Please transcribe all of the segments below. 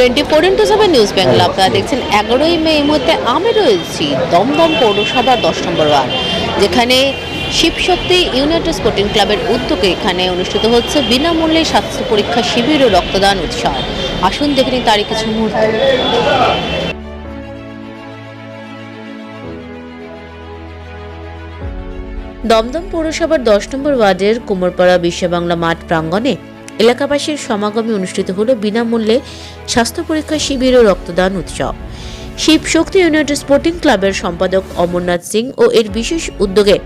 Twenty four into seven news Bengal. আপনারা দেখছেন এগারোই মে এই মুহূর্তে আমি রয়েছি দমদম পৌরসভার দশ নম্বর ওয়ার্ড যেখানে শিবশক্তি ইউনাইটেড স্পোর্টিং ক্লাবের উদ্যোগে এখানে অনুষ্ঠিত হচ্ছে বিনামূল্যে স্বাস্থ্য পরীক্ষা শিবির ও রক্তদান উৎসব। আসুন দেখে নিন তারই কিছু মুহূর্ত। দমদম পৌরসভার দশ নম্বর ওয়ার্ডের কুমোরপাড়া বিশ্ববাংলা মাঠ প্রাঙ্গণে এলাকাবাসীর সমাগমে অনুষ্ঠিত হলো বিনামূল্যে স্বাস্থ্য পরীক্ষা শিবির ও রক্তদান উৎসব। শিব শক্তি ইউনাইটেড স্পোর্টিং ক্লাবের সম্পাদক অমরনাথ সিং ও এর বিশেষ উদ্যোগে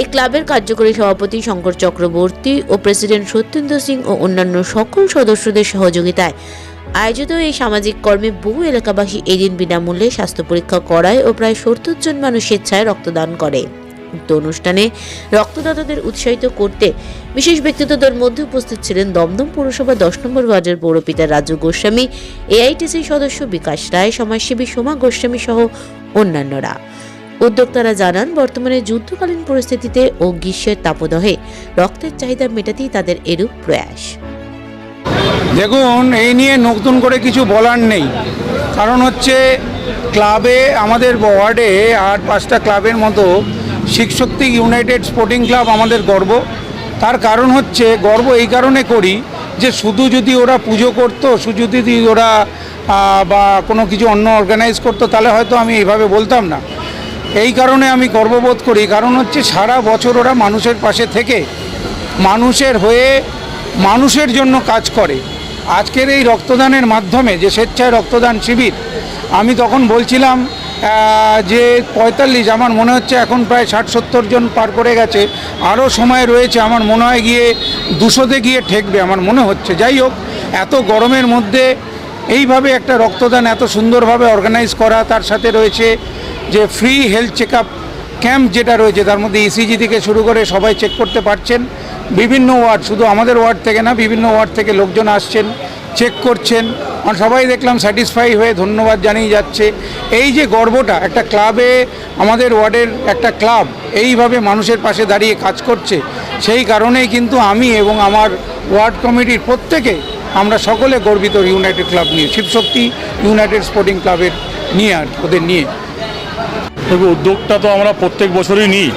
এই ক্লাবের কার্যকরী সভাপতি শঙ্কর চক্রবর্তী ও প্রেসিডেন্ট সত্যেন্দ্র সিং ও অন্যান্য সকল সদস্যদের সহযোগিতায় আয়োজিত এই সামাজিক কর্মে বহু এলাকাবাসী এদিন বিনামূল্যে স্বাস্থ্য পরীক্ষা করায় ও প্রায় সত্তর জন মানুষ স্বেচ্ছায় রক্তদান করে। উক্ত অনুষ্ঠানে রক্তদাতাদের উৎসাহিত করতে বিশেষ ব্যক্তিত্বদের মধ্যে উপস্থিত ছিলেন দমদম পৌরসভা দশ নম্বর ওয়ার্ডের পৌরপিতা রাজু গোস্বামী এআইটিসি সদস্য বিকাশ রায়, সমাজসেবী সোমা গোস্বামী সহ অন্যান্যরা। উদ্যোক্তারা জানান, বর্তমানে যুদ্ধকালীন পরিস্থিতিতে ও গ্রীষ্মের তাপদহে রক্তের চাহিদা মেটাতেই তাদের এরূপ প্রয়াস। দেখুন, এই নিয়ে নতুন করে কিছু বলার নেই। কারণ হচ্ছে, ক্লাবে, আমাদের ওয়ার্ডে আর পাঁচটা ক্লাবের মতো শিক্ষশক্তি ইউনাইটেড স্পোর্টিং ক্লাব আমাদের গর্ব। তার কারণ হচ্ছে, গর্ব এই কারণে করি যে শুধু যদি ওরা পুজো করতো, শুধু যদি ওরা বা কোনো কিছু অন্য অর্গানাইজ করতো, তাহলে হয়তো আমি এইভাবে বলতাম না। এই কারণে আমি গর্ববোধ করি। কারণ হচ্ছে, সারা বছর ওরা মানুষের পাশে থেকে, মানুষের হয়ে মানুষের জন্য কাজ করে। আজকের এই রক্তদানের মাধ্যমে, যে স্বেচ্ছায় রক্তদান শিবির, আমি তখন বলছিলাম যে পঁয়তাল্লিশ, আমার মনে হচ্ছে এখন প্রায় ষাট সত্তর জন পার করে গেছে। আরও সময় রয়েছে, আমার মনে হয় গিয়ে দুশোতে গিয়ে ঠেকবে, আমার মনে হচ্ছে। যাই হোক, এত গরমের মধ্যে এইভাবে একটা রক্তদান এত সুন্দরভাবে অর্গানাইজ করা, তার সাথে রয়েছে যে ফ্রি হেলথ চেক ক্যাম্প যেটা রয়েছে, তার মধ্যে ইসিজি থেকে শুরু করে সবাই চেক করতে পারছেন। বিভিন্ন ওয়ার্ড, শুধু আমাদের ওয়ার্ড থেকে না, বিভিন্ন ওয়ার্ড থেকে লোকজন আসছেন। চেক করছেন। সবাই দেখলাম স্যাটিসফাই হয়ে ধন্যবাদ জানিয়ে যাচ্ছে। এই যে গর্বটা, একটা ক্লাবে আমাদের ওয়ার্ডের একটা ক্লাব এইভাবে মানুষের পাশে দাঁড়িয়ে কাজ করছে, সেই কারণেই কিন্তু আমি এবং আমার ওয়ার্ড কমিটির প্রত্যেকে আমরা সকলে গর্বিত ইউনাইটেড ক্লাব নিয়ে, শিবশক্তি ইউনাইটেড স্পোর্টিং ক্লাবের নিয়ে আর ওদের নিয়ে। উদ্যোগটা তো আমরা প্রত্যেক বছরই নিই।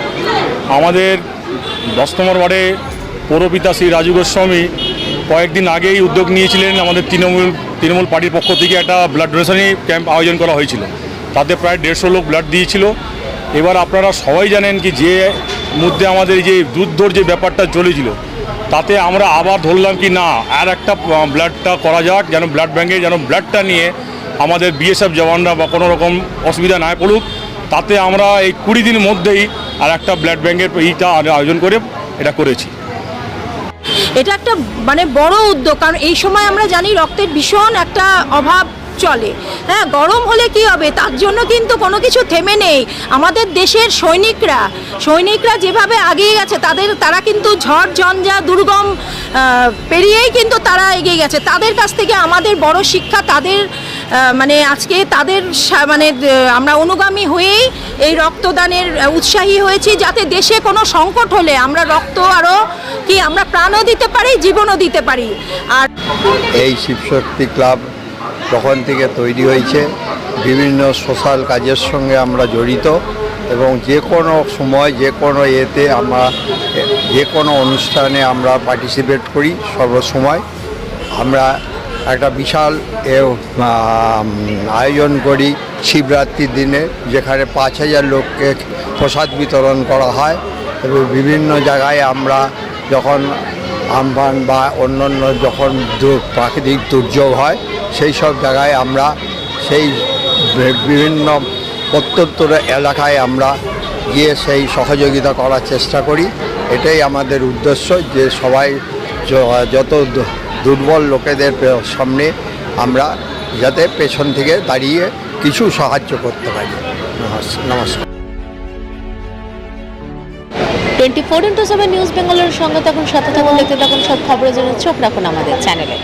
আমাদের দশ নম্বর ওয়ার্ডে পৌরপিতা শ্রী রাজু গোস্বামী কয়েকদিন আগেই উদ্যোগ নিয়েছিলেন আমাদের তৃণমূল তৃণমূল পার্টির পক্ষ থেকে একটা ব্লাড ডোনেশনই ক্যাম্প আয়োজন করা হয়েছিল। তাতে প্রায় দেড়শো লোক ব্লাড দিয়েছিল। এবার আপনারা সবাই জানেন কি যে মধ্যে আমাদের যে যুদ্ধর যে ব্যাপারটা চলেছিল, তাতে আমরা আবার ধরলাম কি না, আর একটা ব্লাডটা করা যাক, যেন ব্লাড ব্যাঙ্কে যেন ব্লাডটা নিয়ে আমাদের বিএসএফ জওয়ানরা বা কোনো রকম অসুবিধা না পড়ুক, তাতে আমরা এই কুড়ি দিনের মধ্যেই আর একটা ব্লাড ব্যাঙ্কের এইটা আয়োজন করে এটা করেছি। এটা একটা মানে বড় উদ্যোগ, কারণ এই সময় আমরা জানি রক্তের ভীষণ একটা অভাব চলে। হ্যাঁ গরম হলে কি হবে? তার জন্য কিন্তু কোনো কিছু থেমে নেই। আমাদের দেশের সৈনিকরা সৈনিকরা যেভাবে এগিয়ে গেছে, তাদের, তারা কিন্তু ঝড়, ঝঞ্ঝা, দুর্গম পেরিয়েই কিন্তু তারা এগিয়ে গেছে। তাদের কাছ থেকে আমাদের বড় শিক্ষা, তাদের মানে আজকে তাদের মানে আমরা অনুগামী হয়েই এই রক্তদানের উৎসাহী হয়েছি যাতে দেশে কোনো সংকট হলে আমরা রক্ত আরও কি আমরা প্রাণও দিতে পারি, জীবনও দিতে পারি। আর এই শিবশক্তি ক্লাব তখন থেকে তৈরি হয়েছে। বিভিন্ন সোশ্যাল কাজের সঙ্গে আমরা জড়িত এবং যে কোনো সময়, যে কোনো এতে আমরা যে কোনো অনুষ্ঠানে আমরা পার্টিসিপেট করি সর্বসময়। আমরা একটা বিশাল আয়োজন করি শিবরাত্রির দিনে, যেখানে পাঁচ হাজার লোককে প্রসাদ বিতরণ করা হয় এবং বিভিন্ন জায়গায় আমরা যখন আমফান বা অন্যান্য যখন প্রাকৃতিক দুর্যোগ হয়, সেই সব জায়গায় আমরা সেই বিভিন্ন প্রত্যন্ত এলাকায় আমরা গিয়ে সেই সহযোগিতা করার চেষ্টা করি। এটাই আমাদের উদ্দেশ্য যে সবাই যত দুর্বল লোকেদের সামনে আমরা যাতে পেছন থেকে দাঁড়িয়ে কিছু সাহায্য করতে পারি। নমস্কার নমস্কার। Twenty four into seven news বেঙ্গলের সঙ্গে তখন সাথে থাকুন, দেখতে থাকুন সব খবরের জন্য চোখ রাখুন আমাদের চ্যানেলে।